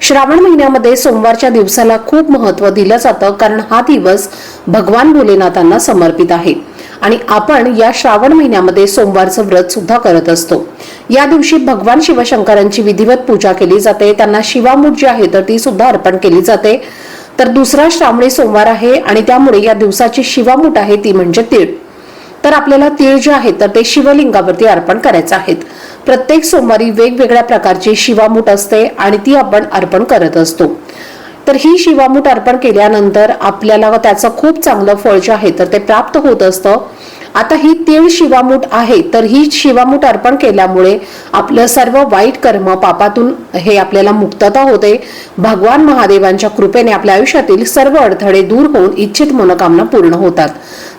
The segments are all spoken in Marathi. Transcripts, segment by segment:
श्रावण महिन्यामध्ये सोमवारच्या दिवसाला खूप महत्त्व दिलं जातं कारण हा दिवस भगवान भोलेनाथांना समर्पित आहे. आणि आपण या श्रावण महिन्यामध्ये सोमवारचं व्रत सुद्धा करत असतो. या दिवशी भगवान शिवशंकरांची विधिवत पूजा केली जाते. त्यांना शिवामूठ जी आहे तर ती सुद्धा अर्पण केली जाते. तर दुसरा श्रावणी सोमवार आहे आणि त्यामुळे या दिवसाची शिवामूठ आहे ती म्हणजे तीळ. तर आपल्याला तीळ जे आहेत तर ते शिवलिंगावरती अर्पण करायचं आहेत प्रत्येक सोमवारी वेगवेगळ्या प्रकारची शिवामूठ असते आणि ती आपण अर्पण करत असतो. तर ही शिवामूठ अर्पण केल्यानंतर आपल्याला त्याचं खूप चांगलं फळ जे आहे तर ते प्राप्त होत असतं. आता ही तीळ शिवामूठ आहे तर ही शिवामूठ अर्पण केल्यामुळे आपलं सर्व वाईट कर्म पापातून हे आपल्याला मुक्तता होते. भगवान महादेवांच्या कृपेने आपल्या आयुष्यातील सर्व अडथळे दूर होऊन इच्छित मनोकामना पूर्ण होतात.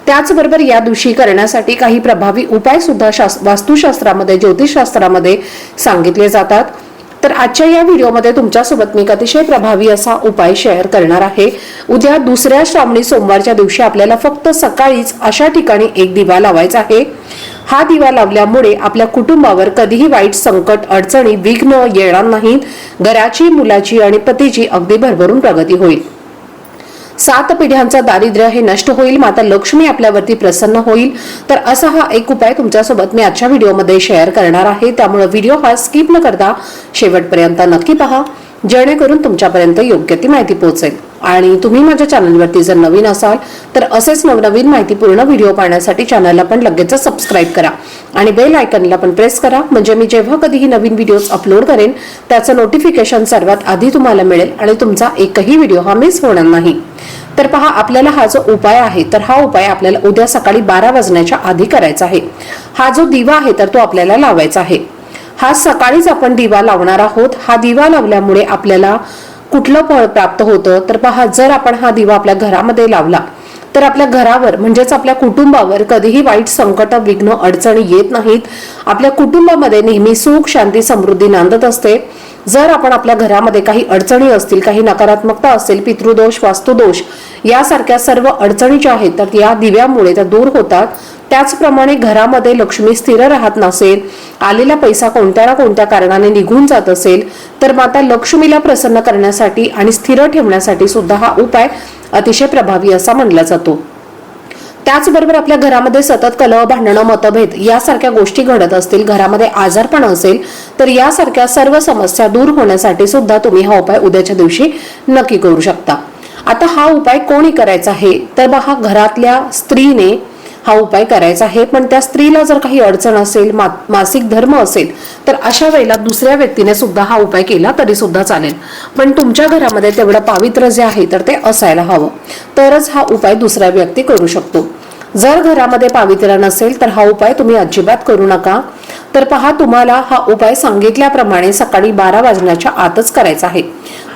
त्याचबरोबर या दिवशी करण्यासाठी काही प्रभावी उपाय सुद्धा शास्त्र वास्तुशास्त्रामध्ये ज्योतिषशास्त्रामध्ये सांगितले जातात. तर आजच्या या व्हिडिओमध्ये तुमच्यासोबत मी एक अतिशय प्रभावी असा उपाय शेअर करणार आहे. उद्या दुसऱ्या श्रावणी सोमवारच्या दिवशी आपल्याला फक्त सकाळीच अशा ठिकाणी एक दिवा लावायचा आहे. हा दिवा लावल्यामुळे आपल्या कुटुंबावर कधीही वाईट संकट अडचणी विघ्न येणार नाहीत. घराची मुलाची आणि पतीची अगदी भरभरून प्रगती होईल. सात पिढ्यांचं दारिद्र्य हे नष्ट होईल माता लक्ष्मी आपल्यावरती प्रसन्न होईल. तर असा हा एक उपाय तुमच्यासोबत मी आजच्या व्हिडिओमध्ये शेअर करणार आहे. त्यामुळे व्हिडिओ हा स्किप न करता शेवटपर्यंत नक्की पहा. जेणेकरून तुमच्यापर्यंत योग्य ती माहिती पोहोचेल. आणि तुम्ही माझ्या चॅनलवरती जर नवीन असाल तर असेच नवनवीन माहितीपूर्ण व्हिडिओ पाहण्यासाठी चॅनलला पण लगेच सबस्क्राईब करा. आणि बेल आयकनला पण प्रेस करा म्हणजे मी जेव्हा कधीही नवीन व्हिडिओज अपलोड करेन त्याचं नोटिफिकेशन सर्वात आधी तुम्हाला मिळेल आणि तुमचा एकही व्हिडिओ हा मिस होणार नाही. तर पहा आपल्याला हा जो उपाय आहे तर हा उपाय आपल्याला उद्या सकाळी बारा वाजण्याच्या आधी करायचा आहे. हा जो दिवा आहे तर तो आपल्याला लावायचा आहे. हा सकाळीच आपण दिवा लावणार आहोत. हा दिवा लावल्यामुळे आपल्याला कुठलं फळ प्राप्त होतं तर पहा जर आपण हा दिवा आपल्या घरामध्ये लावला तर आपल्या घरावर म्हणजेच आपल्या कुटुंबावर कधीही वाईट संकट विघ्न अडचणी येत नाहीत. आपल्या कुटुंबामध्ये नेहमी सुख शांती समृद्धी नांदत असते. जर आपण आपल्या घरामध्ये काही अडचणी असतील काही नकारात्मकता असेल पितृदोष वास्तुदोष यासारख्या सर्व अडचणी ज्या आहेत तर या दिव्यामुळे त्या दूर होतात. त्याचप्रमाणे घरामध्ये लक्ष्मी स्थिर राहत नसेल आलेला पैसा कोणत्या ना कोणत्या कारणाने निघून जात असेल तर माता लक्ष्मीला प्रसन्न करण्यासाठी आणि स्थिर ठेवण्यासाठी सुद्धा हा उपाय अतिशय प्रभावी असा मानला जातो. त्याचबरोबर आपल्या घरामध्ये सतत कलह भांडणं मतभेद यासारख्या गोष्टी घडत असतील घरामध्ये आजारपण असेल तर यासारख्या सर्व समस्या दूर होण्यासाठी सुद्धा तुम्ही हा उपाय उद्याच्या दिवशी नक्की करू शकता. आता हा उपाय कोणी करायचा आहे? तर बघा घरातल्या स्त्रीने हा उपाय करायचा आहे. पण त्या स्त्रीला जर काही अडचण असेल मा- मासिक धर्म असेल तर अशा वेळेला दुसऱ्या व्यक्तीने सुद्धा हा उपाय केला तरी सुद्धा चालेल. पण तुमच्या घरामध्ये तेवढं पावित्र्य जे आहे तर ते असायला हवं. तरच हा उपाय दुसरा व्यक्ती करू शकतो. जर घरामध्ये पावित्र्य नसेल तर हा उपाय तुम्ही अजिबात करू नका. तर पहा तुम्हाला हा उपाय सांगितल्याप्रमाणे सकाळी बारा वाजण्याच्या आतच करायचा आहे.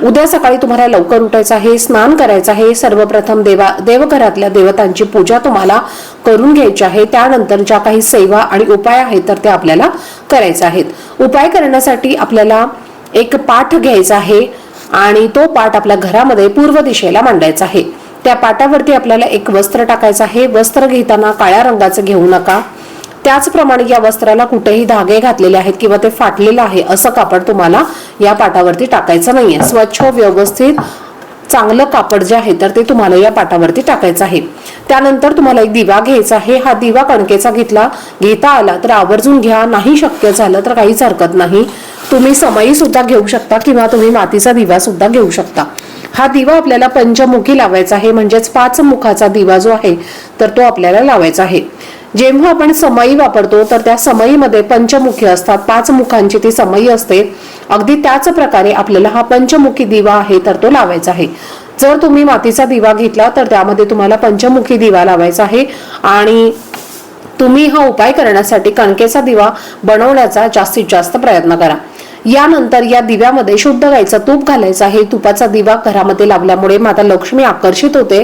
उद्या सकाळी तुम्हाला लवकर उठायचं आहे स्नान करायचं आहे. सर्वप्रथम देवा देवघरातल्या देवतांची पूजा तुम्हाला करून घ्यायची आहे. त्यानंतर ज्या काही सेवा आणि उपाय आहेत तर ते आपल्याला करायचे आहेत. उपाय करण्यासाठी आपल्याला एक पाठ घ्यायचा आहे आणि तो पाठ आपल्या घरामध्ये पूर्व दिशेला मांडायचा आहे. त्या पाटावरती आपल्याला एक वस्त्र टाकायचं आहे. वस्त्र घेताना काळ्या रंगाचं घेऊ नका. त्याचप्रमाणे या वस्त्राला कुठेही धागे घातलेले आहेत किंवा ते फाटलेलं आहे असं कापड तुम्हाला या पाटावरती टाकायचं नाहीये. स्वच्छ व्यवस्थित चांगलं कापड जे आहे तर ते तुम्हाला या पाटावरती टाकायचं आहे. त्यानंतर तुम्हाला एक दिवा घ्यायचा आहे. हा दिवा कणकेचा घेतला घेता आला तर आवर्जून घ्या. नाही शक्य झालं तर काहीच हरकत नाही. तुम्ही समयी सुद्धा घेऊ शकता किंवा तुम्ही मातीचा दिवा सुद्धा घेऊ शकता. हा दिवा आपल्याला पंचमुखी लावायचा आहे. म्हणजेच पाच मुखाचा दिवा जो आहे तर तो आपल्याला लावायचा आहे. जेव्हा आपण समई वापरतो तर त्या समईमध्ये पंचमुखी असतात. पाच मुखांची ती समई असते. अगदी त्याच प्रकारे आपल्याला हा पंचमुखी दिवा आहे तर तो लावायचा आहे. जर तुम्ही मातीचा दिवा घेतला तर त्यामध्ये तुम्हाला पंचमुखी दिवा लावायचा आहे. आणि तुम्ही हा उपाय करण्यासाठी कणकेचा दिवा बनवण्याचा जास्तीत जास्त प्रयत्न करा. यानंतर या दिव्यामध्ये शुद्ध गायचा तूप घालायचं आहे. तुपाचा दिवा घरामध्ये लावल्यामुळे माता लक्ष्मी आकर्षित होते.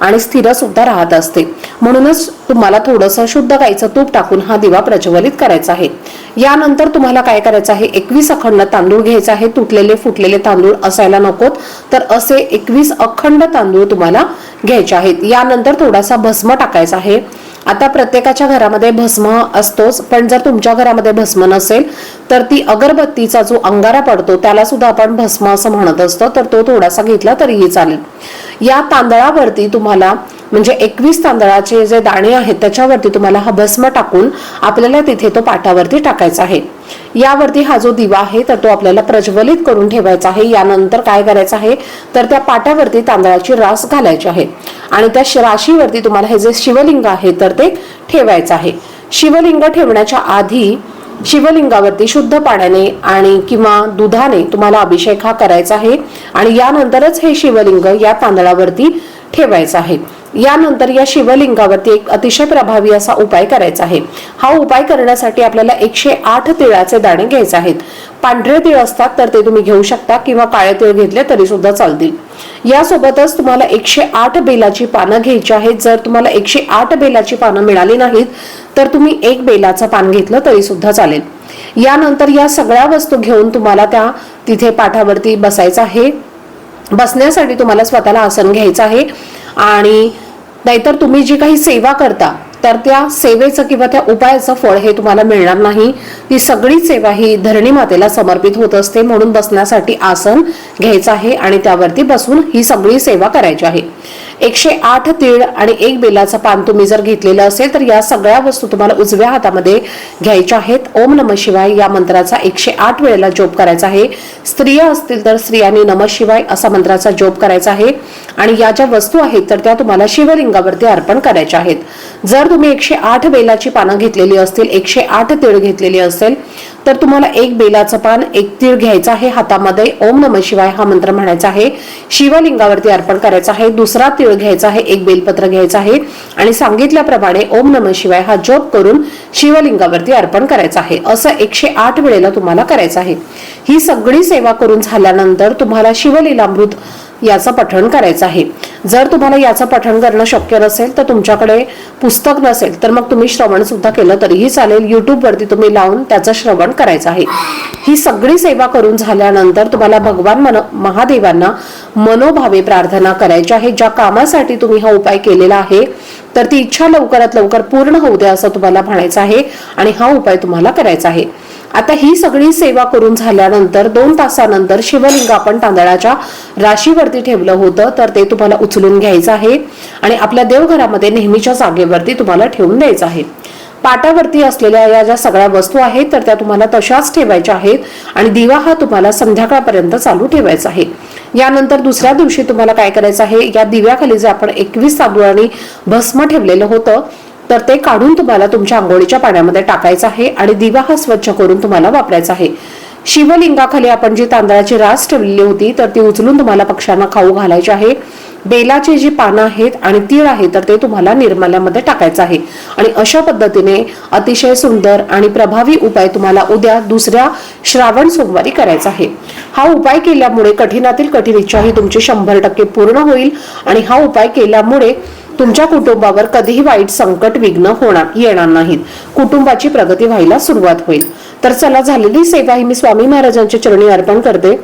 आणि स्थिर सुद्धा राहत असते. म्हणूनच तुम्हाला थोडंसं शुद्ध गाईचं तूप टाकून हा दिवा प्रज्वलित करायचा आहे. यानंतर तुम्हाला काय करायचं आहे? एकवीस अखंड तांदूळ घ्यायचा आहे. तुटलेले फुटलेले तांदूळ असायला नकोत. तर असे एकवीस अखंड तांदूळ तुम्हाला घ्यायचे आहेत. यानंतर थोडासा भस्म टाकायचा आहे. आता प्रत्येकाच्या घरामध्ये भस्म असतोच. पण जर तुमच्या घरामध्ये भस्म नसेल तर ती अगरबत्तीचा जो अंगारा पडतो त्याला सुद्धा आपण भस्म असं म्हणत असतो. तर तो थोडासा घेतला तरीही चालेल. या तांदळावरती तुम्हाला म्हणजे एकवीस तांदळाचे जे दाणे आहेत त्याच्यावरती तुम्हाला हा भस्म टाकून आपल्याला तिथे तो पाटावरती टाकायचा आहे. यावरती हा जो दिवा आहे तर तो आपल्याला प्रज्वलित करून ठेवायचा आहे. यानंतर काय करायचं आहे तर त्या पाटावरती तांदळाची रास घालायची आहे. आणि त्या श- राशीवरती तुम्हाला हे जे शिवलिंग आहे तर ते ठेवायचं आहे. शिवलिंग ठेवण्याच्या आधी शिवलिंगावरती शुद्ध पाण्याने आणि किंवा दुधाने तुम्हाला अभिषेक हा करायचा आहे. आणि यानंतरच हे शिवलिंग या तांदळावरती ठेवायचं आहे. यानंतर या शिवलिंगावरती एक अतिशय प्रभावी असा उपाय करायचा आहे. हा उपाय करण्यासाठी आपल्याला एकशे आठ तिळाचे दाणे घ्यायचे आहेत. पांढरे तिळ असतात तर ते तुम्ही घेऊ शकता किंवा काळे तिळ घेतले तरी सुद्धा चालतील. यासोबतच तुम्हाला एकशे आठ बेलाची पानं घ्यायची आहेत. जर तुम्हाला एकशे आठ बेलाची पानं मिळाली नाहीत तर तुम्ही एक बेलाचं पान घेतलं तरी सुद्धा चालेल. यानंतर या सगळ्या वस्तू घेऊन तुम्हाला त्या तिथे पाठावरती बसायचं आहे. बसण्यासाठी तुम्हाला स्वतःला आसन घ्यायचं आहे. आणि नाहीतर तुम्ही जी काही सेवा करता तर त्या सेवेचं किंवा त्या उपायाचं फळ हे तुम्हाला मिळणार नाही. ती सगळी सेवा ही धरणी मातेला समर्पित होत असते म्हणून बसण्यासाठी आसन घ्यायचं आहे आणि त्यावरती बसून ही सगळी सेवा करायची आहे. एकशे आठ तीळ आणि एक बेलाचं पान तुम्ही जर घेतलेलं असेल तर या सगळ्या वस्तू तुम्हाला उजव्या हातामध्ये घ्यायच्या आहेत. ओम नम शिवाय या मंत्राचा एकशे आठ वेळेला जोप करायचा आहे. स्त्रिया असतील तर स्त्रियांनी नम शिवाय असा मंत्राचा जोप करायचा आहे. आणि या ज्या वस्तू आहेत तर त्या तुम्हाला शिवलिंगावरती अर्पण करायच्या आहेत. जर तुम्ही एकशे आठ बेलाची पानं घेतलेली असतील एकशे आठ तीळ घेतलेली असेल तर तुम्हाला एक बेलाचं पान एक तीळ घ्यायचं आहे हातामध्ये. ओम नम शिवाय हा मंत्र म्हणायचा आहे. शिवलिंगावरती अर्पण करायचा आहे. दुसरा तीळ घ्यायचा आहे एक बेलपत्र घ्यायचं आहे. आणि सांगितल्याप्रमाणे ओम नम शिवाय हा जप करून शिवलिंगावरती अर्पण करायचा आहे. असं एकशे आठ वेळेला तुम्हाला करायचं आहे. ही सगळी सेवा करून झाल्यानंतर तुम्हाला शिवलीलामृत याचं पठण करायचं आहे. जर तुम्हाला याचं पठण करणं शक्य नसेल तर तुमच्याकडे पुस्तक नसेल तर मग तुम्ही श्रवण सुद्धा केलं तरीही चालेल. युट्यूबवरती तुम्ही लावून त्याचं श्रवण करायचं आहे. ही सगळी सेवा करून झाल्यानंतर तुम्हाला भगवान मन महादेवांना मनोभावे प्रार्थना करायची आहे. ज्या कामासाठी तुम्ही हा उपाय केलेला आहे तर ती इच्छा लवकरात लवकर पूर्ण होऊ द्या असं तुम्हाला म्हणायचं आहे आणि हा उपाय तुम्हाला करायचा आहे. आता ही सगळी सेवा करून झाल्यानंतर दोन तासानंतर शिवलिंग आपण तांदळाच्या राशीवरती ठेवलं होतं तर ते तुम्हाला उचलून घ्यायचं आहे आणि आपल्या देवघरामध्ये नेहमीच्या जागेवरती तुम्हाला ठेवून द्यायचं आहे. पाटावरती असलेल्या या ज्या सगळ्या वस्तू आहेत तर त्या तुम्हाला तशाच ठेवायच्या आहेत आणि दिवा हा तुम्हाला संध्याकाळपर्यंत चालू ठेवायचा आहे. यानंतर दुसऱ्या दिवशी तुम्हाला काय करायचं आहे या दिव्याखाली जे आपण एकवीस तांदूळांनी भस्म ठेवलेलं होतं तर ते काढून तुम्हाला तुमच्या आंघोळीच्या पाण्यामध्ये टाकायचं आहे आणि दिवा हा स्वच्छ करून तुम्हाला वापरायचा आहे. शिवलिंगाखाली आपण जी तांदळाची रास ठेवलेली होती तर ती उचलून तुम्हाला पक्ष्यांना खाऊ घालायची आहे. बेलाची जी पानं आहेत आणि तीळ आहे तर ते तुम्हाला निर्मल्यामध्ये टाकायचं आहे. आणि अशा पद्धतीने अतिशय सुंदर आणि प्रभावी उपाय तुम्हाला उद्या दुसऱ्या श्रावण सोमवारी करायचा आहे. हा उपाय केल्यामुळे कठीणातील कठीण इच्छा ही तुमची शंभर टक्के पूर्ण होईल आणि हा उपाय केल्यामुळे तुमच्या कुटुंबावर कधीही वाईट संकट विघ्न होणार येणार नाहीत. कुटुंबाची प्रगती व्हायला सुरुवात होईल. तर चला झालेली सेवा ही मी स्वामी महाराजांच्या चरणी अर्पण करते.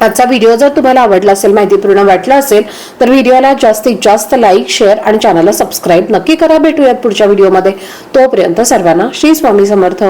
आजचा व्हिडिओ जर तुम्हाला आवडला असेल माहितीपूर्ण वाटला असेल तर व्हिडिओला जास्तीत जास्त लाईक शेअर आणि चॅनलला सबस्क्राईब नक्की करा. भेटूयात पुढच्या व्हिडिओमध्ये. तोपर्यंत सर्वांना श्री स्वामी समर्थ.